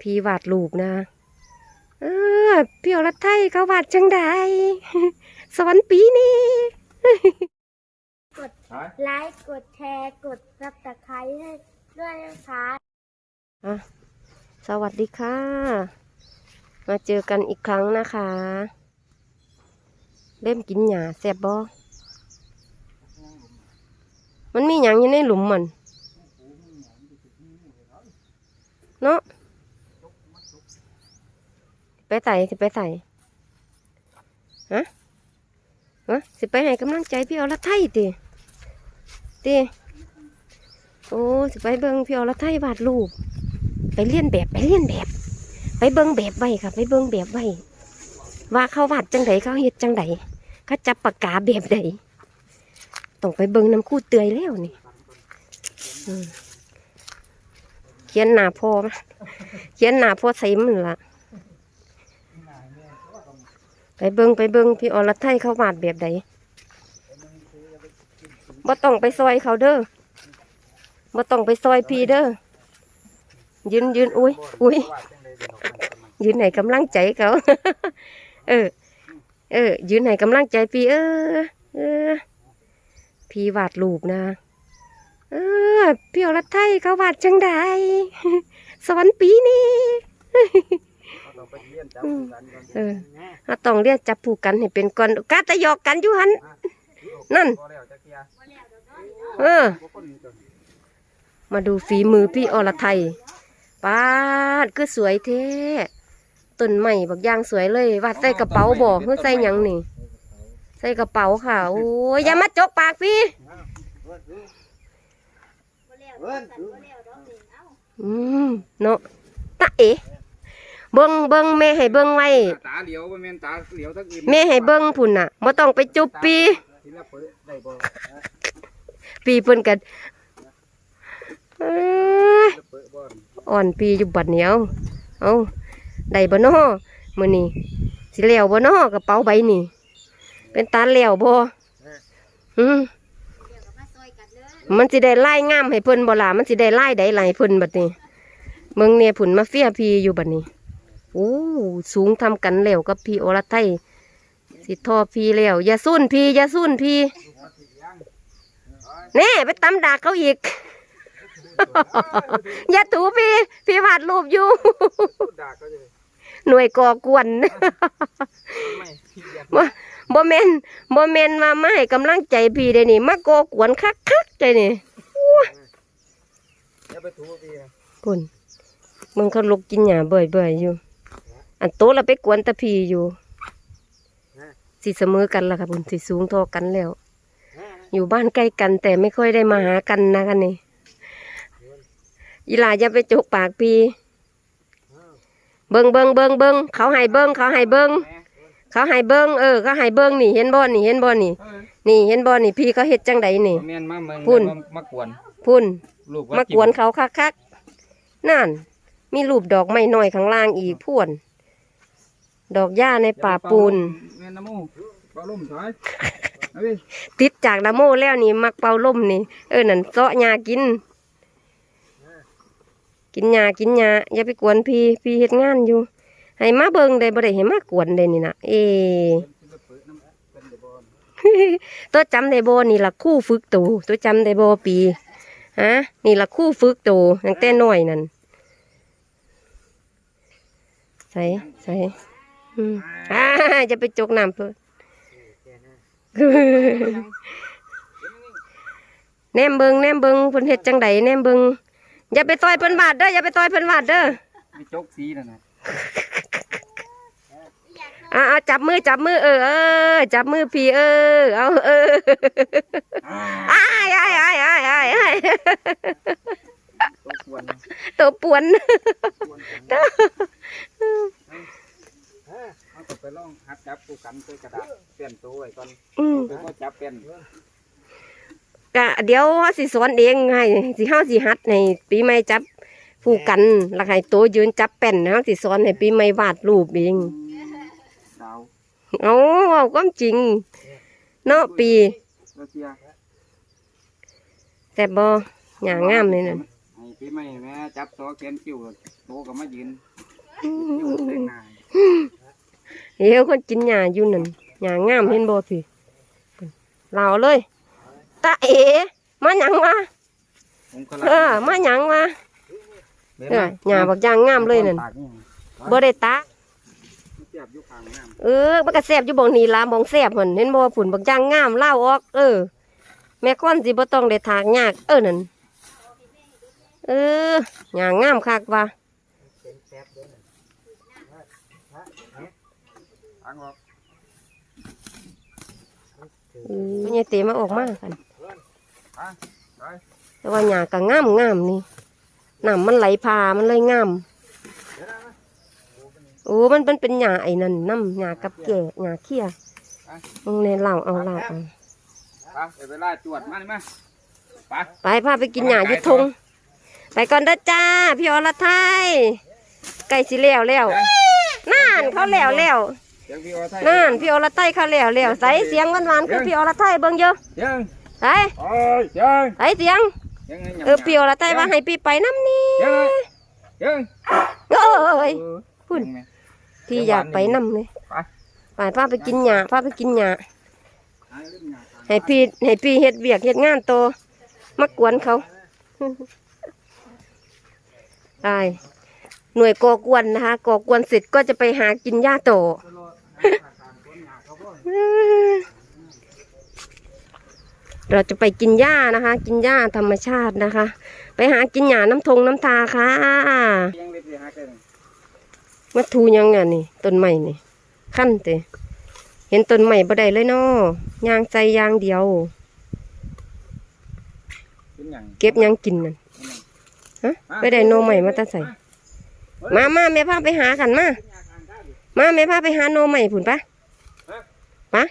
พี่วาดรูปนะเออพี่อรไทยเขาวาดจังไดสอนปีนี้ไลค์กดแชร์กดซับสไครต์ให้ด้วยนะคะสวัสดีค่ะ มาเจอกันอีกครั้งนะคะ เล่มกินหญ้าแซ่บบ่มันมีหยังอยู่ในหลุมมัน เนาะ ไปใส่สิไปใส่ฮะฮะสิไปให้กำลังใจพี่อรไทยติติโอ้สิไปเบิ่งพี่อรไทยวาดรูป ไปเลียนแบบไปเลียนแบบ ไปเบิ่งแบบไว้ค่ะ ไปเบิ่งแบบไว้ว่าเขาวาดจังไดเขาเฮ็ดจังไดเขาจับปากกาแบบใดต้องไปเบิ่งน้ำคู่เตยแล้วนี่เขียนหนาพ่อมเขียนหนาพอใส่มันละ ไปเบิงไปเบิงพี่อรไทยเขาวาดแบบใดบ่ต้องไปซอยเขาเด้อบ่ต้องไปซอยพี่เด้อยืนยืนอุ้ยอุ้ยยืนไหนกำลังใจเขา เออ เออ ยืนไหนกำลังใจพี่ เออ เออ พี่วาดรูปนะ เออ พี่อรไทยเขาวาดจังไดสอนปีนี้ เออเราต้องเรียกจับผูกกันให้เป็นก่อนกาตะยอกกันอยู่หันนั่น เออ มาดูฝีมือพี่อรไทยป้าดคือสวยแท้ต้นใหม่บักอยางสวยเลยวาดใส่กระเป๋าบ่เพื่อใส่ยังนี่ ใส่กระเป๋าค่ะ โอ้ยอย่ามาจกปากพี่อืมเนาะตาเอ๋ เบิ่งเบิ่งแม่ให้เบิ่งไว้ตาเหลียวบ่แม่นตาเหลียวทั้งอิ่มแม่ให้เบิ่งพุ่นน่ะบ่ต้องไปจุบปีทีละเปิดได้บ่ปีเพิ่นกันเอ้ยเปิดบ่อ่อนปีอยู่บัดเหนียวเอาได้บ่น้อมื้อนี้สิแล้วบ่น้อกระเป๋าใบนี้เป็นตาแล้วบ่อืมมันสิได้ไล่งามให้เพิ่นบ่ล่ะมันสิได้ไล่ได้ไหลายเพิ่นบัดนี้เมืองเนี่ยผุนมาเฟียพีอยู่บัดนี้ โอ้สูงทำกันแล้วกับพี่อรไทยสิทอพี่แล้วอย่าสุ่นพี่อย่าสุ่นพี่แน่ไปตำดากเขาอีก อย่าถูพี่ พี่วาดรูปอยู่ด่าก็จะหน่วยก่อกวนไม่พี่อย่าบ่บ่แม่นบ่แม่นว่ามาให้กำลังใจพี่ได้นี่ มาก่อกวนคักๆได้นี่อย่าไปถูพี่นะพุ่นมึงเขาลุกกินหญ้าเบื่อยๆอยู่ อันโตแล้วไปกวนแตะพี่อยู่สิเสมอกันล่ะค่ะพุ่นสิสูงเทอกันแล้ว อยู่บ้านใกล้กันแต่ไม่ค่อยได้มาหากันนะกันนี่อีหลาอย่าไปจกปากพี่เบิงเบิงเบิงเบิงเขาให้เบิงเขาให้เบิงเขาให้เบิงเออเขาให้เบิงนี่เห็นบ่นี่เห็นบ่นี่ นี่เห็นบ่นี่พี่เขาเฮ็ดจังใดนี่แม่นมาเมืองพุ่นมากวนพุ่นลูกมากวนเขาคักๆนั่นมีรูปดอกไม้น้อยข้างล่างอีกพ่วน ดอกหญ้าในป่าปูน แม่นน้ำมูกปลาล่มถอยเอาพี่ติดจากนาโมแล้วนี่ มักเป่าล่มนี่ เออนั่นเซาะหญ้ากิน กินหญ้ากินหญ้าอย่าไปกวนพี่พี่เฮ็ดงานอยู่ ให้มาเบิ่งได้บ่ได้ให้มากวนได้นี่นะเอ ตัวจำได้บ่นี่ล่ะคู่ฝึกตัวตัวจำได้บ่ปีฮะนี่ล่ะคู่ฝึกตัวตั้งแต่น้อยนั่นใส่ใส่ อืมอ่าจะไปจกน้ำเพิ่นแนมเบิงแนมเบิงเพิ่นเฮ็ดจังใดแนมเบิงอย่าไปต่อยเพิ่นบาดเด้ออย่าไปต่อยเพิ่นบาดเด้อมีจกสีนั่นน่ะอ่าเอาจับมือจับมือเออเออจับมือพี่เออเอาเอออ้ายอ้ายอ้ายอ้ายอ้ายอ้ายตัวกวนตัวป่วนเอา ก็ไปลองหัดจับกูกันใส่กระดาษเปลี่ยนตัวไว้ก่อนอืมเดี๋ยวก็จับเป็นกะเดี๋ยวเขาสิสอนเองให้สิเฮาสิหัดให้ปีใหม่จับผู้กันแล้วให้ตัวยืนจับแป้นเฮาสิสอนให้ปีใหม่วาดรูปเองดาวเอาเอาความจริง เนาะปีรัสเซียแต่บอหย่างงามเลยนั่นให้พี่ไม่แม่จับซอแขนคิ้วโตก็มายืนอยู่เต็งหน้า เดี๋ยวคนกินหญ้าอยู่นั่นหญ้างามเห็นบ่พี่เราเลยตาเอ๋มาหยังวะผมก็เออมาหยังวะเออหญ้าบักยางงามเลยนั่นบ่ได้ตาเสียบอยู่ข้างน้เออมันก็แซ่บอยู่บ่งนี่ล่ะบ่งแซ่บหั่นเห็นบ่ผุ่นบักยางงามเล่าวออก เออ แม่ค้อนสิบ่ต้องได้ถากยาก เออนั่นเออหญ้างามคักว่ะำทางออกเออพ่อใหญ่เตมาออกมากันไปไปแต่ว่าหญ้าก็งามงามนี่น้ำมันไหลพามันเลยงามโอ้มันเป็นเป็นหญ้าไอ้นั่นน้ำหญ้ากับแก่หญ้าเขี้ยมึงในเหล่าเอาเหล่าเอาไปเดี๋ยวเวลาจวดมานี่มาไปไปพาไปกินหญ้ายุทงไปก่อนเด้อจ้าพี่อรไทยใกล้สิแล้วแล้ว นั่นเขาแล้วแล้วเสียงพี่ออไทยนั่นพี่อรไทยเขาแล้วแล้วใส่เสียงหวานๆคือพี่อรไทยเบิ่งเยอะเสียงใส่โอ้ยเสียงใส่เสียงเสียงไงเออพี่อรไทยว่าให้พี่ไปน้ำนี่เสียงไงเสียงเอ้ยเออพุ่นเสียงไงพี่อยากไปน้ำเลยไปไปพาไปกินหญ้าพาไปกินหญ้าหาเรื่องหยาทางให้พี่ให้พี่เฮ็ดเวียกเฮ็ดงานโตมากวนเขาตาย หน่วยก่อกวนนะคะก่อกวนเสร็จก็จะไปหากินหญ้าโตเราจะไปกินหญ้านะคะ กินหญ้าธรรมชาตินะคะ ไปหากินหญ้าน้ำทงน้ำทาค่ะเสียงเล็บสิฮักเลยมาทูยังไงนี่ต้นใหม่นี่ขั้นเตเห็นต้นใหม่บ่ได้เลยเนาะยางใจยางเดียวเป็นหยังเก็บหยังกินนั่นฮะไปได้โนใหม่มาแตาใส่ มามาแม่พาไปหากันมามาแม่พาไปหาโนใหม่ผุนปะปะ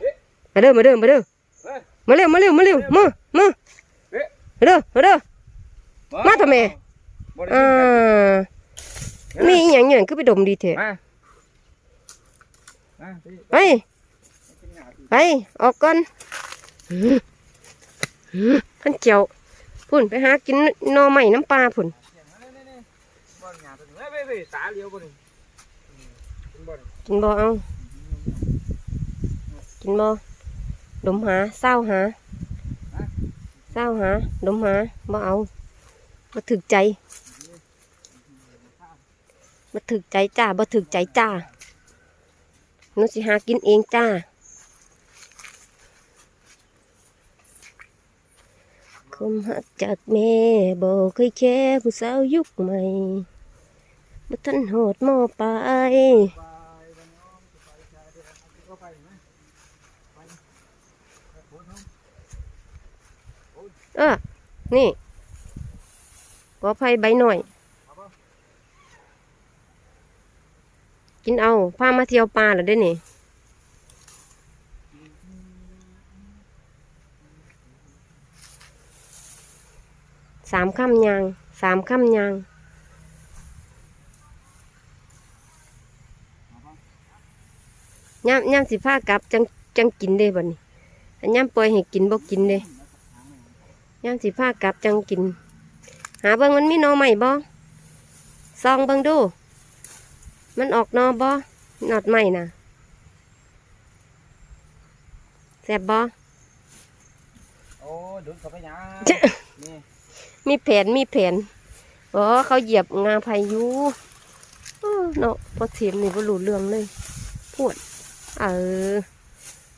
มาเด้อมาเด้อมาเด้อเฮ้ยมาเร็วมาเร็วมาเร็วมามาเอ๊ะมาเด้อมาเด้อมาทำไมบ่ได้อ่ายินกันมีอหย่างอย่างคือไปดมดีเถอะมามาพี่ไปเป็นหยาพี่ไปออกก่อนหือหือขันเจียวพุ่นไปหากินหนอใหม่น้ำปลาพุ่น เฮ้ยเฮ้ยๆตาเลี้ยวบ่นี่อืมเป็นบ่นี่กินบ่เอากินบ่ดมหาเศร้าหาเศร้าหาดมหาบ่เอาบ่ถึกใจบ่ถึกใจจ้าบ่ถึกใจจ้ บ่เคยแค่ผู้สาวยุคใหม่บ่ทันโหดหมอไปเออ นี่ขอไผ่ใบหน่อย กินเอาพามาเที่ยวป่าแล้วเด้นี่สามค่ำยาง สามค่ำยาง ย่ำย่ำสิผ้ากลับจังจังกินเด้บัดนี้อันย่ำปล่อยให้กินบ่กินเด้ย่างสิผ้ากลับจังกิน หาเบิ่งมันมีหนอใหม่บ่ซองเบิ่งดู มันออกหนอบ่หนอดใหม่น่ะแซ่บบ่โอ้ดูดเข้าไปหยังนี่มีแผนมีแผนอ๋อเขาเหยียบงาพายุอ้อเนาะพอเทียมนี่บ่รู้เรื่องเลย ปวด เออ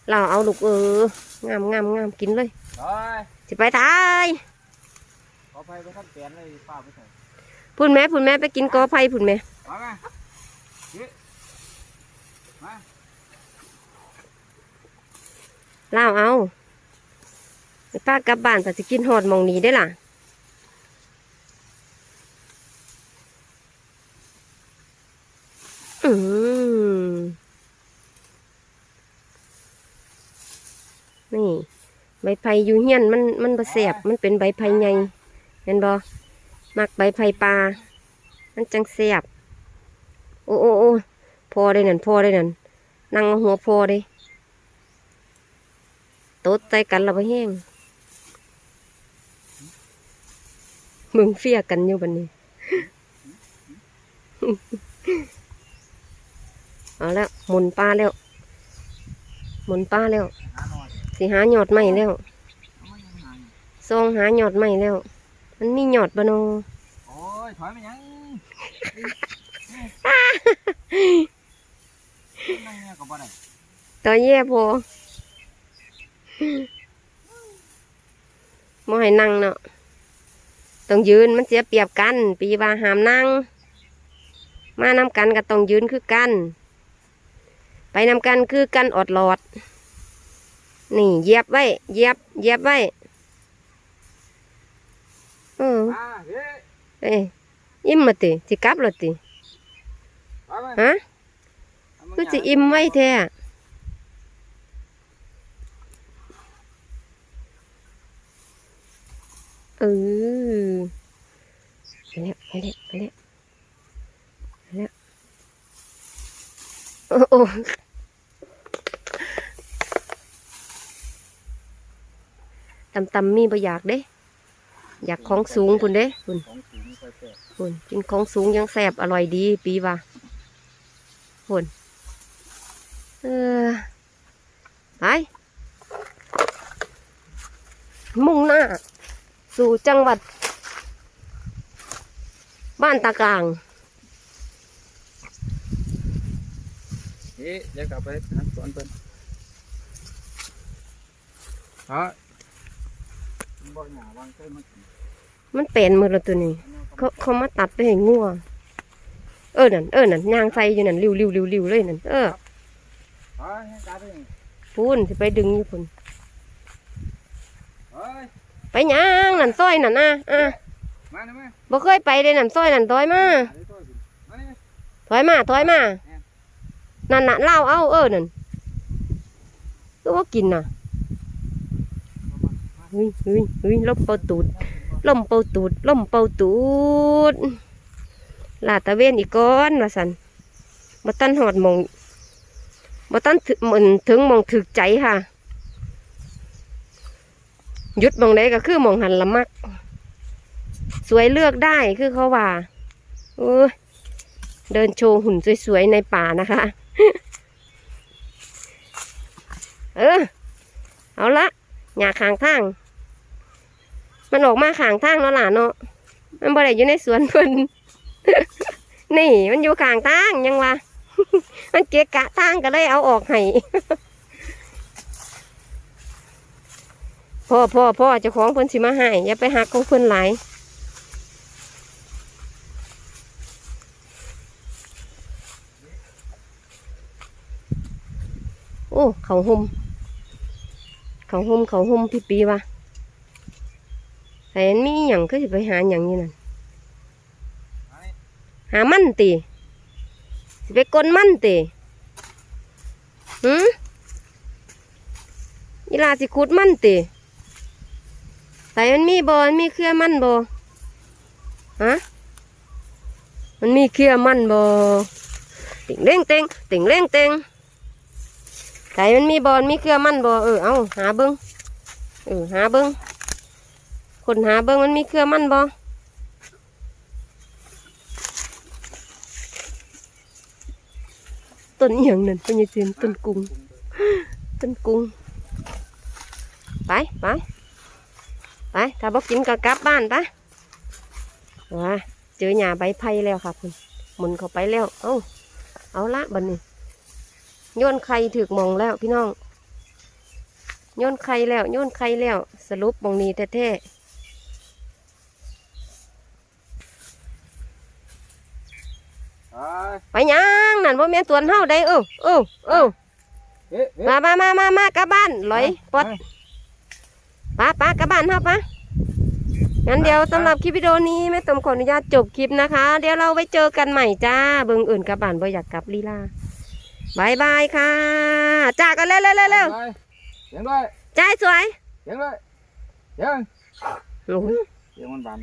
เราเอาลูกเอองามงามงามกินเลยโอ้ยสิไปทายขอไปไปทำแปลนเลยป้าไปใส่พุ่นแม่พุ่นแม่ไปกินกอไผ่พุ่นแม่มามาเฮ้ยมาเล่าเอาไปป้ากลับบ้านไปสิกินหอดหมองนี้ได้อล่ะ อืมนี่ ใบไผ่อยู่เฮียนมันมันบะแสบมันเป็นใบไผ่ใหญ่เห็นบ่มักใบไผ่ปลา มันจังแสบโอ้โอ้โอ้พอได้นั่นพอได้นั่นนั่งเอาหัวพอได้ตดใจกันและบ่แห้งมึงเฟียกันอยู่บันนี้ เอาแล้วหมุนปลาแล้วหมุนปลาแล้ว สิหาหยอดใหม่แล้วเอามายังหาอยู่ซองหาหยอดใหม่แล้ว มันมีหยอดบโนโอ้ยถอยมายังนั่งเนี่ยก็บ่ได้ต่อแย่พอบ่ให้นั่งเนาะต้องยืนมันเสียเปรียบกัน ปีว่าหามนั่ง มานำกันก็ต้องยืนคือกัน ไปนำกันคือกันอดหลอด นี่เหยียบไว้เหยียบเหยียบไว้เอออ่าเฮ้ยเอ้ยอิ่มมาติสิกลับแล้วติถอยมาฮะเอาาคือสิอิ่มไว้แท้เออไปแล้วไปแล้วไปแล้วไปแล้วโอ้ำตำมีบ่อยากเด้ อยากของสูงพุ่นเด้พุ่นของสูงค่อยแตะพุ่นกินของสูงยังแสบอร่อยดี ปีว่าพุ่นเออไปมุ่งหน้า สู่จังหวัด บ้านตากลางเฮ้ยเดี๋ยวกลับไปหาสวนเพิ่นฮะ บ่หยาวางใกล้มันมันเป็นมือละตัวนี้ เขาเขามาตัดไปให้งัวเออนั่นเออนั่นยางใส่อยู่นั่นริ้วริ้วริ้วริ้วเลยนั่นเออเฮ้ยให้กลับไปนี่พูนสิไปดึงอยู่พุ่นเฮ้ยไปหยังนั่นซอยนั่นนะอะมาหน่อยมาบ่เคยไปเลยนั่นซอยนั่นถอยมาเดี๋ยวตัวกิมานี่ถอยมาถอยมานั่นน่ะเล่าเอาเออนั่นก็ว่ากินน่ะ ฮ้ยเฮ้ยเฮ้ยลมเป่าตูดลมเป่าตูดลมเป่าตูดลาตะเวนอีกก้อนว่าสันบ่ตันหอดมองบ่ตันถึงเหมือนถึงมองถึกใจค่ะหยุดมองใดก็คือมองหันละมัก สวยเลือกได้คือเขาว่าเออเดินโชว์หุ่นสวยๆในป่านะคะ เออ เอาละหยาขางทาง มันออกมาขางทางแล้วล่ะเนาะมันบ่ได้อยู่ในสวนเพิ่นนี่ มันอยู่ขางทางยังวะมันเกะกะทางก็เลยเอาออกให้พ่อพ่อพ่อเจ้าของเพิ่นสิมาให้อย่าไปหักของเพิ่นหลายโอ้เขาห่มเขาห่มเขาห่มพี่ปีวะ แต่อันมีอย่างก็จะไปหาอย่างนี้นั่นมานี่หามันตีสิไปกลนมันตีหืมอีลาสิขุดมันตีแต่มันมีบอมันมีเครือมันบอฮะมันมีเครือมันบอติ่งเร่งเต็งติ่งเร่งเต็งไก่มันมีบอลมีเครือมันบอเออเอาหาเบิ้งเออหาเบิ้ง คนหาเบิ้งมันมีเครือมันบอต้นอหย่างนั้นเป็นยังเสียนต้นกุ้งต้นกุ้งไปไปไปถ้าบอกกินก็กลับบ้านไปว้าเจอหญ้าใบไผ่แล้วค่ะคุณหมุนเข้าไปแล้ว เอาเอาละบันนี้โยนไข่ถือกมองแล้วพี่น้องโยนไข่แล้วโยนไข่แล้ว สรุปหมองนี้แท้ๆ ไปยังนั่นว่าแม่นสวนเฮาได้เออเออเออเฮ้ยเฮ้ยมามามามา มากลับบ้านลอยปลดป้าป้ากลับบ้านเฮาปะงั้นเดี๋ยวสำหรับคลิปวิดีโอนี้แม่ตมขออนุญาตจบคลิปนะคะ เดี๋ยวเราไว้เจอกันใหม่จ้า เบิ่งอื่นกลับบ้านบ่อยากกลับลีลาบายบายค่ะจ้ากันเร็วเร็วเร็วเร็วเสียงด้วยใจสวยเสียงด้วยเสียงโอ้ยเสียงมันบาน